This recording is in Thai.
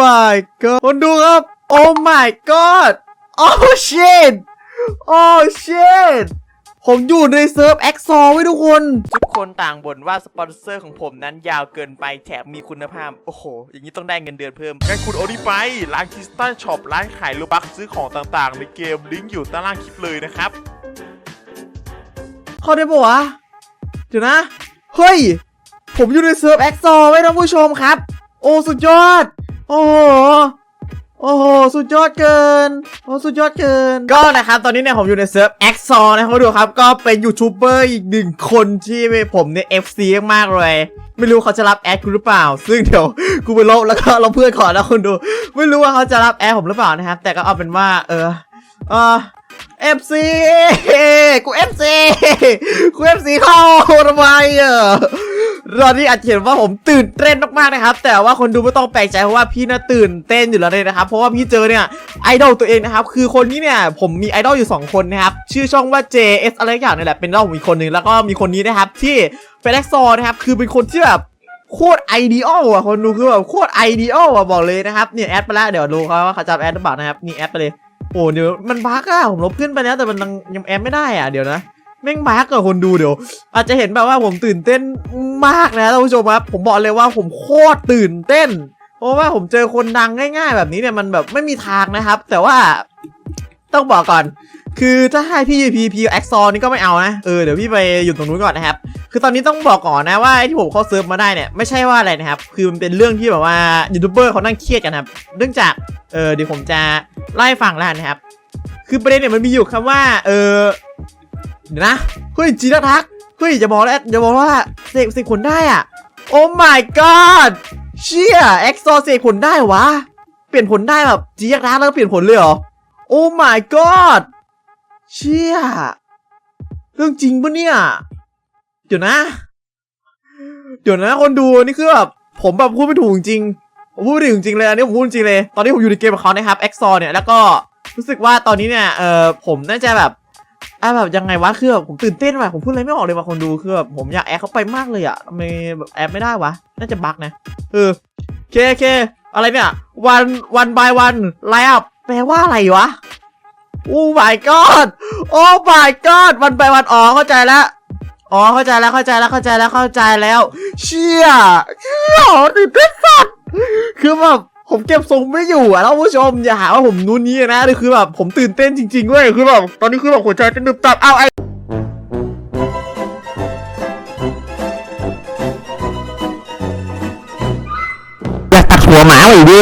my god คนดูครับ oh my god oh shit oh shit ผมอยู่ในเซิร์ฟแอ็กซอไว้ทุกคน ทุกคนต่างบ่นว่าสปอนเซอร์ของผมนั้นยาวเกินไปแถมมีคุณภาพ โอ้โห อย่างนี้ต้องได้เงินเดือนเพิ่มงั้นคุณโอริไป ร้านคิสตันช็อปร้านขายโลบักซื้อของต่างๆ ในเกมลิงก์อยู่ใต้ล่างคลิปเลยนะครับ เข้าได้ปะวะ เดี๋ยวนะ เฮ้ย ผมอยู่ในเซิร์ฟแอ็กซอไว้ท่านผู้ชมครับ โอ้สุดยอด โอ้โหโอ้โห สุดยอดเกิน โอ้ สุดยอดเกิน ก็นะครับ ตอนนี้เนี่ยผมอยู่ในเซิร์ฟแอ็กซอนะครับดูครับ ก็เป็นยูทูบเบอร์อีกหนึ่งคนที่ผมเนี่ย FC มากเลย ไม่รู้เขาจะรับแอดกูหรือเปล่า ซึ่งเดี๋ยวกูไปลบแล้วก็ลบเพื่อนก่อนแล้วคนดู ไม่รู้ว่าเขาจะรับแอดผมหรือเปล่านะครับ แต่ก็เอาเป็นว่า เออ เออ FC กู FC กู FC เข้าทำไมอะ ตอนนี้อาจจะเห็นว่าผมตื่นเต้นมากๆนะครับ แต่ว่าคนดูไม่ต้องแปลกใจเพราะว่าพี่น่าตื่นเต้นอยู่แล้วเลยนะครับ เพราะว่าพี่เจอเนี่ยไอดอลตัวเองนะครับ คือคนนี้เนี่ยผมมีไอดอลอยู่ 2 คนนะครับ ชื่อช่องว่า JS อะไรอย่างนี่แหละเป็นไอดอลมอีกคนหนึ่งแล้วก็มีคนนี้นะครับที่เป็นแอ็กซอนะครับ คือเป็นคนที่แบบโคตรไอเดียลอะคนดูคือแบบโคตรไอเดียลอะบอกเลยนะครับเนี่ยแอดไปแล้วเดี๋ยวดูเขาว่าเขาจะแอดหรือเปล่านะครับนี่แอดไปเลยโอ้เดี๋ยวมันบั๊กอะผมลบขึ้นไปแล้วแต่มันยังยังแอมไม่ได้อะเดี๋ยวนะ แม่งบั๊กอะคนดูเดี๋ยว อาจจะเห็นแบบว่าผมตื่นเต้นมากนะท่านผู้ชมครับผมบอกเลยว่าผมโคตรตื่นเต้น เพราะว่าผมเจอคนดังง่าย ๆ แบบนี้เนี่ยมันแบบไม่มีทางนะครับ แต่ว่าต้องบอกก่อน คือถ้าให้พี่พีพีแอ็กซอนี่ก็ไม่เอานะ เออเดี๋ยวพี่ไปอยู่ตรงนู้นก่อนนะครับ คือตอนนี้ต้องบอกก่อนนะว่าที่ผมเข้าเซิร์ฟมาได้เนี่ยไม่ใช่ว่าอะไรนะครับ คือมันเป็นเรื่องที่แบบว่ายูทูบเบอร์เขานั่งเครียดกันครับ เนื่องจาก เออเดี๋ยวผมจะไล่ฟังแล้วนะครับ คือประเด็นเนี่ยมันมีอยู่คำว่า เออ เดี๋ยวนะเฮ้ยจีนัทักเฮ้ยอย่าบอกแล้วอย่าบอกว่าเสกเสกผลได้อะ โอ้ my god เชี่ยเอ็กโซเสกผลได้วะ เปลี่ยนผลได้แบบจีนัทักแล้วเปลี่ยนผลเลยเหรอ โอ้ my god เชี่ยเรื่องจริงปะเนี่ย เดี๋ยวนะ เดี๋ยวนะคนดูนี่คือแบบผมแบบพูดไม่ถูกจริงผมพูดไม่ถูกจริงเลยอันนี้ผมพูดจริงเลย ตอนนี้ผมอยู่ในเกมกับเขานะครับ e x o เนี่ยแล้วก็รู้สึกว่าตอนนี้เนี่ยเออผมน่าจะแบบ อะแบบยังไงวะคือแบบผมตื่นเต้นว่ะผมพูดอะไรไม่ออกเลยว่ะคนดูคือแบบผมอยากแอดเขาไปมากเลยอะทำไมแบบแอดไม่ได้วะน่าจะบั๊กนะเออเคเคอะไรเนี่ยวันวันบายวันไลน์อัพแปลว่าอะไรวะโอ้ my god โอ้ my god วันไปวันอ๋อเข้าใจแล้วอ๋อเข้าใจแล้วเข้าใจแล้วเข้าใจแล้วเข้าใจแล้ว เชี่ยเชี่ยตื่นเต้นสัตว์คือแบบ ผมเก็บทรงไม่อยู่อะแล้วผู้ชมอย่าหาว่าผมนู้นนี้นะคือแบบผมตื่นเต้นจริงๆเว้ยคือแบบตอนนี้คือแบบหัวใจเต้นดึบตับเอาไออยากตัดหัวหมาไปดิ